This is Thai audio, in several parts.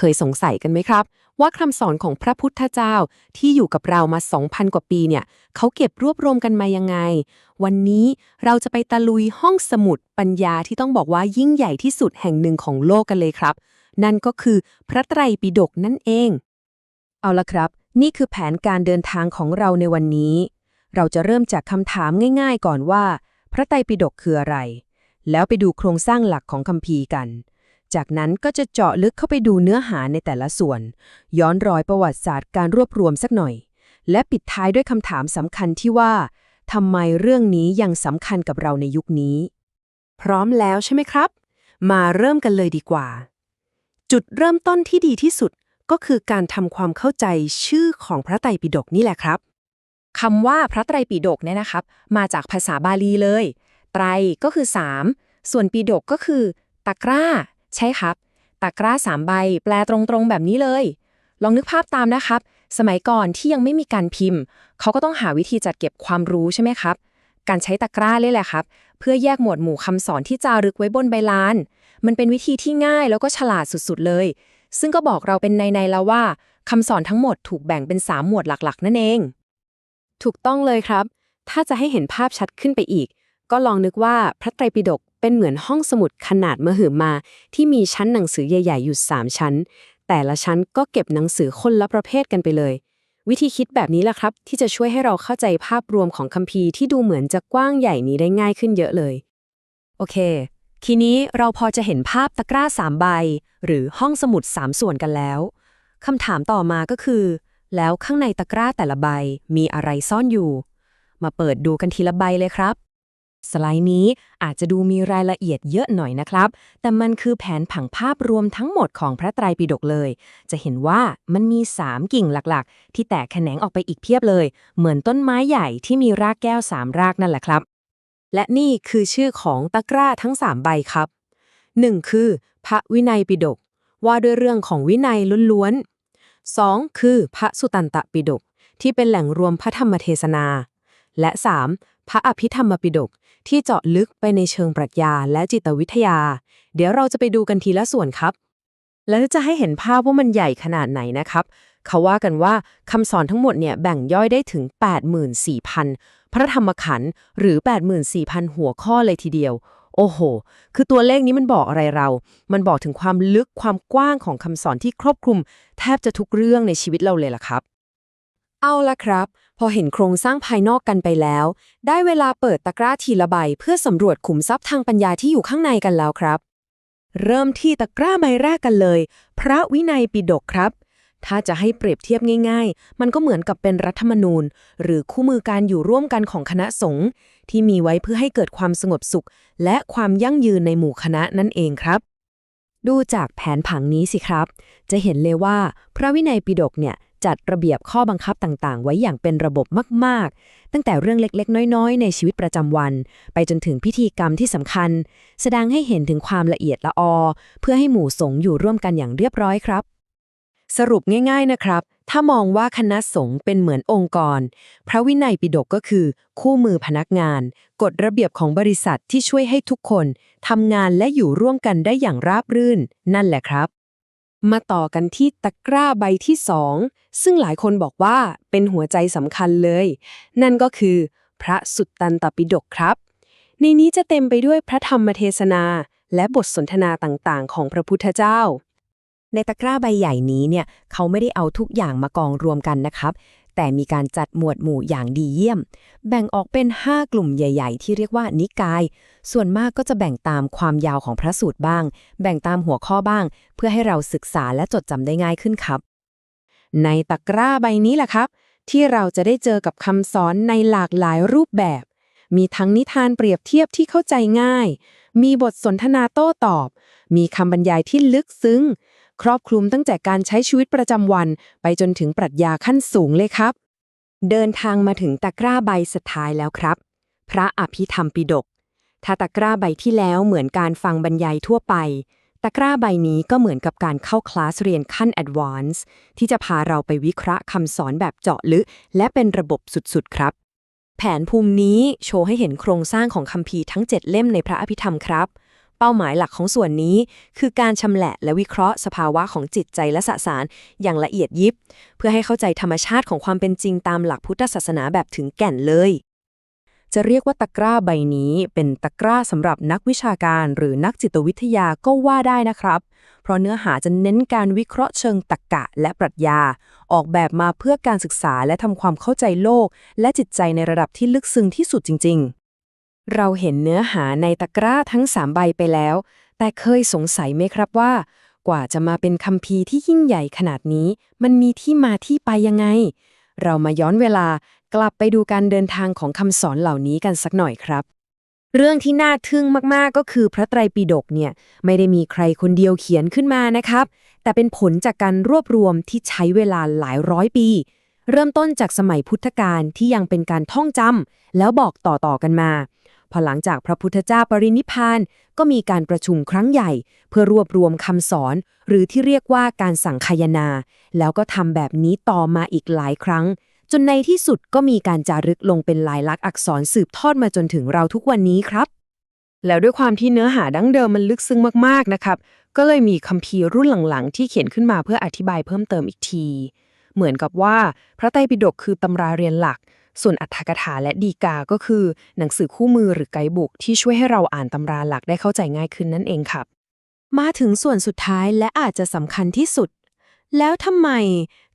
เคยสงสัยกันไหมครับ ว่าคำสอนของพระพุทธเจ้าที่อยู่กับเรามา 2,000 กว่าปีเนี่ยเขาเก็บรวบรวมกันมายังไง วันนี้เราจะไปตะลุยห้องสมุดปัญญาที่ต้องบอกว่ายิ่งใหญ่ที่สุดแห่งหนึ่งของโลกกันเลยครับ นั่นก็คือพระไตรปิฎกนั่นเอง เอาละครับ นี่คือแผนการเดินทางของเราในวันนี้ เราจะเริ่มจากคำถามง่าย ๆ ก่อนว่า พระไตรปิฎกคืออะไร แล้วไปดูโครงสร้างหลักของคัมภีร์กัน จากนั้นก็จะเจาะลึกเข้าไปดูเนื้อหาในแต่ละส่วน ย้อนรอยประวัติศาสตร์การรวบรวมสักหน่อย และปิดท้ายด้วยคำถามสำคัญที่ว่าทำไมเรื่องนี้ยังสำคัญกับเราในยุคนี้ พร้อมแล้วใช่ไหมครับ มาเริ่มกันเลยดีกว่า จุดเริ่มต้นที่ดีที่สุดก็คือการทำความเข้าใจชื่อของพระไตรปิฎกนี่แหละครับคำว่าพระไตรปิฎกเนี่ยนะครับ มาจากภาษาบาลีเลย ไตรก็คือ 3 ส่วนปิฎกก็คือ ตะกร้า ใช่ครับ ตะกร้าสามใบ แปลตรงๆแบบนี้เลย ลองนึกภาพตามนะครับ สมัยก่อนที่ยังไม่มีการพิมพ์ เขาก็ต้องหาวิธีจัดเก็บความรู้ใช่ไหมครับ การใช้ตะกร้าเลยแหละครับ เพื่อแยกหมวดหมู่คำสอนที่จารึกไว้บนใบลาน มันเป็นวิธีที่ง่ายแล้วก็ฉลาดสุดๆเลย ซึ่งก็บอกเราเป็นในๆแล้วว่าคำสอนทั้งหมดถูกแบ่งเป็นสามหมวดหลักๆ นั่นเอง ถูกต้องเลยครับ ถ้าจะให้เห็นภาพชัดขึ้นไปอีก ก็ลองนึกว่าพระไตรปิฎก เป็นเหมือนห้องสมุดขนาดมหึมา ที่มีชั้นหนังสือใหญ่ ๆ อยู่ 3 ชั้น แต่ละชั้นก็เก็บหนังสือคนละประเภทกันไปเลย วิธีคิดแบบนี้แหละครับ ที่จะช่วยให้เราเข้าใจภาพรวมของคัมภีร์ที่ดูเหมือนจะกว้างใหญ่นี้ได้ง่ายขึ้นเยอะเลย โอเค ทีนี้เราพอจะเห็นภาพตะกร้าสามใบ หรือห้องสมุดสามส่วนกันแล้วคำถามต่อมาก็คือ แล้วข้างในตะกร้าแต่ละใบมีอะไรซ่อนอยู่ มาเปิดดูกันทีละใบเลยครับ สไลด์นี้อาจจะดูมีรายละเอียดเยอะหน่อยนะครับ แต่มันคือแผนผังภาพรวมทั้งหมดของพระไตรปิฎกเลย จะเห็นว่ามันมี 3 กิ่งหลักๆ ที่แตกแขนงออกไปอีกเพียบเลย เหมือนต้นไม้ใหญ่ที่มีรากแก้ว 3 รากนั่นแหละครับ และนี่คือชื่อของตะกร้าทั้ง 3 ใบครับ 1. คือ พระวินัยปิฎกว่าด้วยเรื่องของวินัยล้วนๆ 2. คือพระสุตันตปิฎกที่เป็นแหล่งรวมพระธรรมเทศนา และ 3. พระอภิธรรมปิฎกที่เจาะลึกไปในเชิงปรัชญาและจิตวิทยา เดี๋ยวเราจะไปดูกันทีละส่วนครับ แล้วจะให้เห็นภาพว่ามันใหญ่ขนาดไหนนะครับ เขาว่ากันว่าคำสอนทั้งหมดเนี่ยแบ่งย่อยได้ถึง 84,000 พระธรรมขันธ์หรือ 84,000 หัวข้อเลยทีเดียวโอ้โห คือตัวเลขนี้มันบอกอะไรเรา มันบอกถึงความลึกความกว้างของคำสอนที่ครอบคลุม แทบจะทุกเรื่องในชีวิตเราเลยล่ะครับ เอาละครับ พอเห็นโครงสร้างภายนอกกันไปแล้ว ได้เวลาเปิดตะกร้าทีละใบ เพื่อสำรวจขุมทรัพย์ทางปัญญาที่อยู่ข้างในกันแล้วครับ เริ่มที่ตะกร้าใบแรกกันเลย พระวินัยปิฎกครับ ถ้าจะให้เปรียบเทียบง่าย ๆ มันก็เหมือนกับเป็นรัฐธรรมนูญ หรือคู่มือการอยู่ร่วมกันของคณะสงฆ์ที่มีไว้เพื่อให้เกิดความสงบสุข และความยั่งยืนในหมู่คณะนั่นเองครับดูจากแผนผังนี้สิครับ จะเห็นเลยว่าพระวินัยปิฎกเนี่ย จัดระเบียบข้อบังคับต่างๆ ไว้อย่างเป็นระบบมากๆ ตั้งแต่เรื่องเล็กๆ น้อยๆ ในชีวิตประจำวัน ไปจนถึงพิธีกรรมที่สำคัญ แสดงให้เห็นถึงความละเอียดละออ เพื่อให้หมู่สงฆ์อยู่ร่วมกันอย่างเรียบร้อยครับ สรุปง่าย ๆนะครับ ถ้ามองว่าคณะสงฆ์เป็นเหมือนองค์กร พระวินัยปิฎกก็คือ คู่มือพนักงาน กฎระเบียบของบริษัทที่ช่วยให้ทุกคนทำงานและอยู่ร่วมกันได้อย่างราบรื่น นั่นแหละครับ มาต่อกันที่ตะกร้าใบที่สองซึ่งหลายคนบอกว่าเป็นหัวใจสำคัญเลย นั่นก็คือ พระสุตตันตปิฎกครับ ในนี้จะเต็มไปด้วยพระธรรมเทศนา และบทสนทนาต่างๆ ของพระพุทธเจ้า ในตะกร้าใบใหญ่นี้เนี่ยเขาไม่ได้เอาทุกอย่างมากองรวมกันนะครับ แต่มีการจัดหมวดหมู่อย่างดีเยี่ยม แบ่งออกเป็น 5 กลุ่มใหญ่ ๆ ที่เรียกว่านิกาย ส่วนมากก็จะแบ่งตามความยาวของพระสูตรบ้าง แบ่งตามหัวข้อบ้าง เพื่อให้เราศึกษาและจดจำได้ง่ายขึ้นครับ ในตะกร้าใบนี้แหละครับ ที่เราจะได้เจอกับคำสอนในหลากหลายรูปแบบ มีทั้งนิทานเปรียบเทียบที่เข้าใจง่าย มีบทสนทนาโต้ตอบ มีคำบรรยายที่ลึกซึ้ง ครอบคลุมตั้งแต่การใช้ชีวิตประจำวัน ไปจนถึงปรัชญาขั้นสูงเลยครับ เดินทางมาถึงตะกร้าใบสุดท้ายแล้วครับ พระอภิธรรมปิฎกถ้าตะกร้าใบที่แล้วเหมือนการฟังบรรยายทั่วไป ตะกร้าใบนี้ก็เหมือนกับการเข้าคลาสเรียนขั้น Advance ที่จะพาเราไปวิเคราะห์คำสอนแบบเจาะลึก และเป็นระบบสุดๆ ครับ แผนภูมินี้โชว์ให้เห็นโครงสร้างของคัมภีร์ทั้ง 7 เล่มในพระอภิธรรมครับ เป้าหมายหลักของส่วนนี้ คือการชำแหละและวิเคราะห์สภาวะของจิตใจและสสาร อย่างละเอียดยิบ เพื่อให้เข้าใจธรรมชาติของความเป็นจริงตามหลักพุทธศาสนาแบบถึงแก่นเลย จะเรียกว่าตะกร้าใบนี้เป็นตะกร้าสำหรับนักวิชาการหรือนักจิตวิทยาก็ว่าได้นะครับ เพราะเนื้อหาจะเน้นการวิเคราะห์เชิงตรรกะและปรัชญา ออกแบบมาเพื่อการศึกษาและทำความเข้าใจโลก และจิตใจในระดับที่ลึกซึ้งที่สุดจริง ๆ เราเห็นเนื้อหาในตะกร้าทั้งสามใบไปแล้ว แต่เคยสงสัยไหมครับว่า กว่าจะมาเป็นคัมภีร์ที่ยิ่งใหญ่ขนาดนี้ มันมีที่มาที่ไปยังไง เรามาย้อนเวลากลับไปดูการเดินทางของคำสอนเหล่านี้กันสักหน่อยครับ เรื่องที่น่าทึ่งมาก ๆ ก็คือพระไตรปิฎกเนี่ย ไม่ได้มีใครคนเดียวเขียนขึ้นมานะครับ แต่เป็นผลจากการรวบรวมที่ใช้เวลาหลายร้อยปีเริ่มต้นจากสมัยพุทธกาลที่ยังเป็นการท่องจำแล้วบอกต่อๆกันมา พอหลังจากพระพุทธเจ้าปรินิพานก็มีการประชุมครั้งใหญ่ เพื่อรวบรวมคำสอน หรือที่เรียกว่าการสั่งคายนา แล้วก็ทำแบบนี้ต่อมาอีกหลายครั้ง จนในที่สุดก็มีการจารึกลงเป็นลายลักษณ์อักษรสืบทอดมาจนถึงเราทุกวันนี้ครับ แล้วด้วยความที่เนื้อหาดั้งเดิมมันลึกซึ้งมากๆนะครับ ก็เลยมีคัมภีร์รุ่นหลังๆ ที่เขียนขึ้นมาเพื่ออธิบายเพิ่มเติมอีกที เหมือนกับว่าพระไตรปิฎกคือตำราเรียนหลัก ส่วนอัฏฐกถาและดีกาก็คือ หนังสือคู่มือหรือไกด์บุ๊กที่ช่วยให้เราอ่านตำราหลักได้เข้าใจง่ายขึ้นนั่นเองครับ มาถึงส่วนสุดท้ายและอาจจะสำคัญที่สุด แล้วทำไม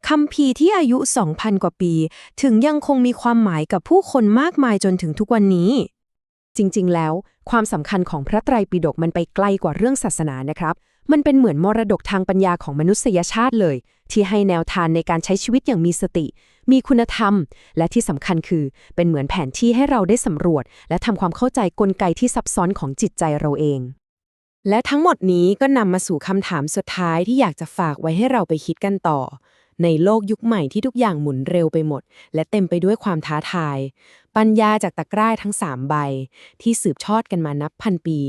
คัมภีที่อายุ 2,000 กว่าปี ถึงยังคงมีความหมายกับผู้คนมากมายจนถึงทุกวันนี้ จริงๆ แล้ว ความสำคัญของพระไตรปิฎกมันไปไกลกว่าเรื่องศาสนานะครับ มันเป็นเหมือนมรดกทางปัญญาของมนุษยชาติเลย ที่ให้แนวทางในการใช้ชีวิตอย่างมีสติ มีคุณธรรม และที่สำคัญคือ เป็นเหมือนแผนที่ให้เราได้สำรวจ และทำความเข้าใจกลไกที่ซับซ้อนของจิตใจเราเอง และทั้งหมดนี้ก็นำมาสู่คำถามสุดท้ายที่อยากจะฝากไว้ให้เราไปคิดกันต่อ ในโลกยุคใหม่ที่ทุกอย่างหมุนเร็วไปหมด และเต็มไปด้วยความท้าทาย ปัญญาจากตะกร้าทั้ง 3 ใบ ที่สืบทอดกันมานับพันปี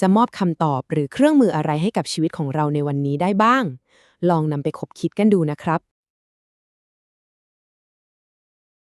จะมอบคำตอบหรือเครื่องมืออะไรให้กับชีวิตของเราในวันนี้ได้บ้าง ลองนำไปคบคิดกันดูนะครับ